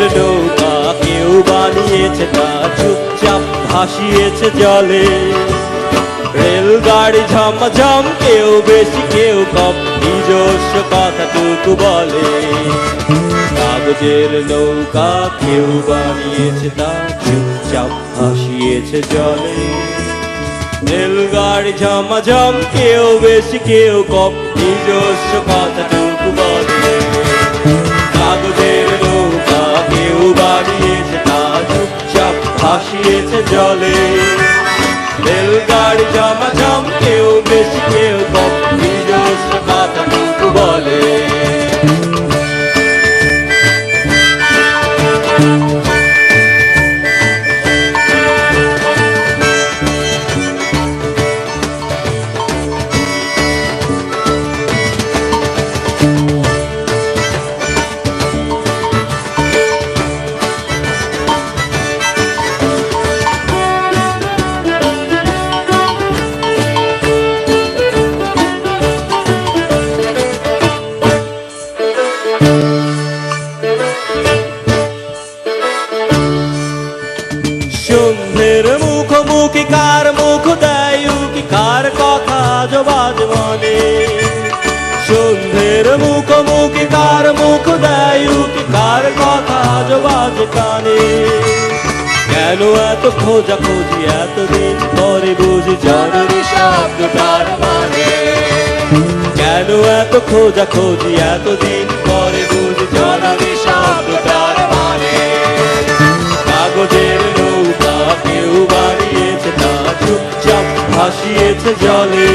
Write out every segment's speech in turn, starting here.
নৌকা, কেউ বানিয়েছে তা চুপচাপ ভাসিয়েছে জলে। রেলগাড়ি ঝমঝম, কেউ বেশি, কেউ কম, নিজস্ব কথাটুকু বলে। কাগজের নৌকা, কেউ বানিয়েছে তা চুপচাপ ভাসিয়েছে জলে। রেলগাড়ি ঝমঝম, কেউ বেশি, কেউ কম, নিজস্ব কথাটুকু বলে। ভাসিয়েছে জলে। রেলগাড়ি জমা জম কেউ বেশি কেউ বলে। মুখোমুখি কার মুখ দেয় উকি কার কথা জবাজ মনে? সন্ধ্যের মুখোমুখি কার মুখ দেয় উকি কার কথা জবাজ কানে? কেন এত খোঁজা খোঁজি এতদিন পরে বুঝি জরুরি শব্দটার মানে? কেন এত খোঁজা খোঁজি এতদিন পরে বুঝি জরুরি শব্দটার জলে।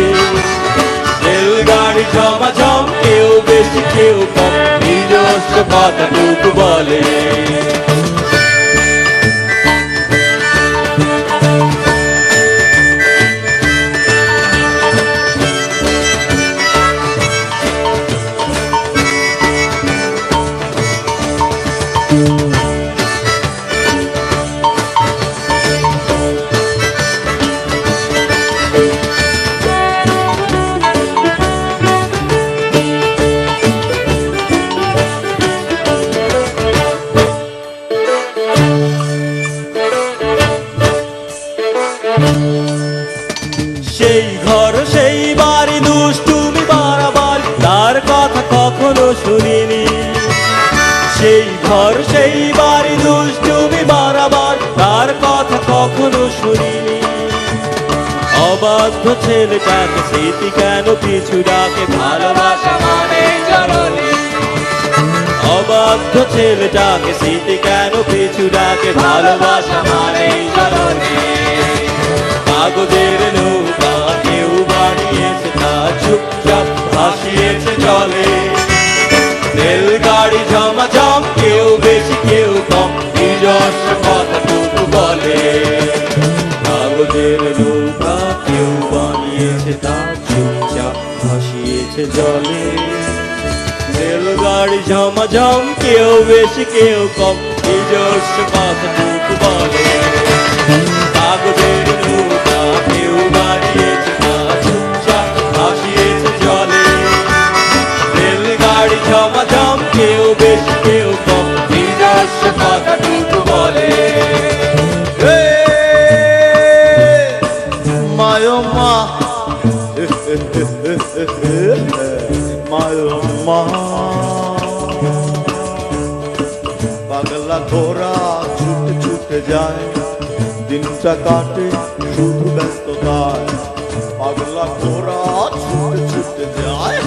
রেলগাড়ি ঝমাঝম কেউ বেশি কেউ কম। নিজস্ব কথাটুকু বলে। ঘর সেই বাড়ি দুষ্টুমি বাড়াবার তার কথা কখনো শুনিনি। অবাধ্য ছেলেটাকে স্মৃতি কেন পিছু ডাকে, ভালোবাসা মানে জননী। অবাধ্য ছেলেটাকে স্মৃতি কেন পিছু ডাকে, ভালোবাসা মানে জননী। কাগজের তা চুপচাপ ভাসিয়েছে জলে। রেলগাড়ি ঝামাঝাম কেউ বেশি কেউ কম। নিজস্ব কথাটুকু বলে। মায়মা পাগলা ঘোড়া ছুটে ছুটে যায়, দিনটা কাটে শুধু ব্যস্ততায়। পাগলা ঘোড়া ছুটে ছুটে যায়,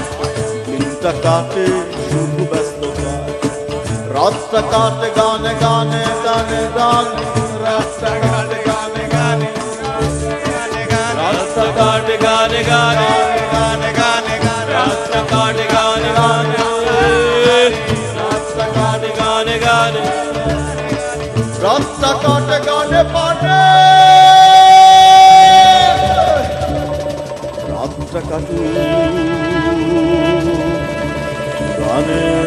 দিনটা কাটে শুধু ব্যস্ততায়। রাস্তা কাটে গানে গানে গানে গানে। রাস্তা কাটে গানে পাটে রাস্তা কাটু গানে